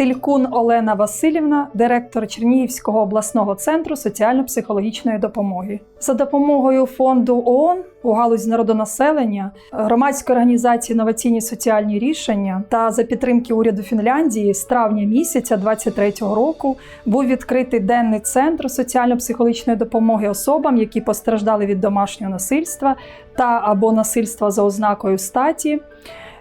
Тилькун Олена Васильівна, директор Чернігівського обласного центру соціально-психологічної допомоги. За допомогою фонду ООН у галузі народонаселення, громадської організації інноваційні соціальні рішення та за підтримки уряду Фінляндії з травня місяця 23-го року був відкритий денний центр соціально-психологічної допомоги особам, які постраждали від домашнього насильства та або насильства за ознакою статі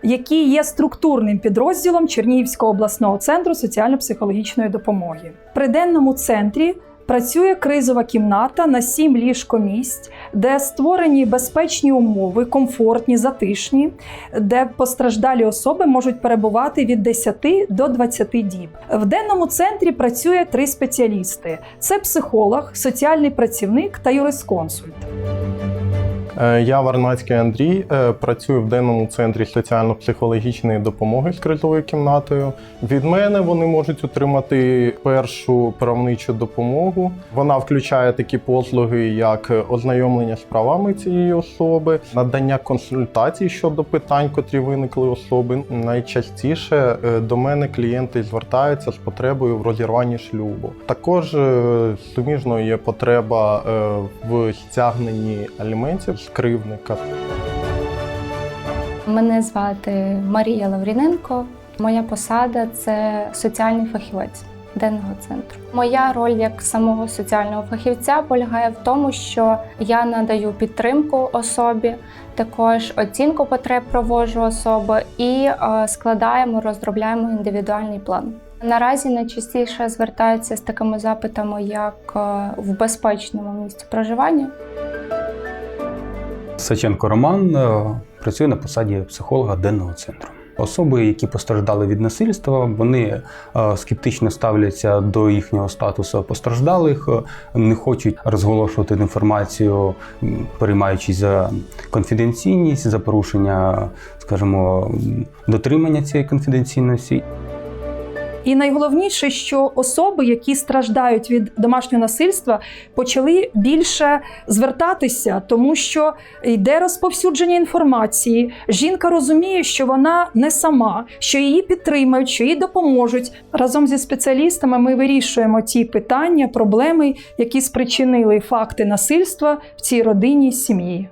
який є структурним підрозділом Чернігівського обласного центру соціально-психологічної допомоги. При денному центрі працює кризова кімната на 7 ліжкомісць, де створені безпечні умови, комфортні, затишні, де постраждалі особи можуть перебувати від 10 до 20 діб. В денному центрі працює три спеціалісти: це психолог, соціальний працівник та юрисконсульт. Е, Я Варнацький Андрій, е, працюю в денному центрі соціально-психологічної допомоги з кризовою кімнатою. Від мене вони можуть отримати першу правничу допомогу. Вона включає такі послуги, як ознайомлення з правами цієї особи, надання консультацій щодо питань, котрі виникли особи. Найчастіше е, до мене клієнти звертаються з потребою в розірванні шлюбу. Також суміжно є потреба в стягненні аліментів з кривдника. Мене звати Марія Лавріненко. Моя посада це соціальний фахівець денного центру. Моя роль як самого соціального фахівця полягає в тому, що я надаю підтримку особі, також оцінку потреб проводжу особи і е, складаємо, розробляємо індивідуальний план. Наразі найчастіше звертаються з такими запитами, як е, в безпечному місці проживання. Саченко Роман е, працює на посаді психолога денного центру. Особи, які постраждали від насильства, вони е, скептично ставляться до їхнього статусу постраждалих, е, не хочуть розголошувати інформацію, переймаючись за конфіденційність, за порушення, скажімо, дотримання цієї конфіденційності. І найголовніше, що особи, які страждають від домашнього насильства, почали більше звертатися, тому що йде розповсюдження інформації. Жінка розуміє, що вона не сама, що її підтримають, що їй допоможуть. Разом зі спеціалістами ми вирішуємо ті питання, проблеми, які спричинили факти насильства в цій родині сім'ї.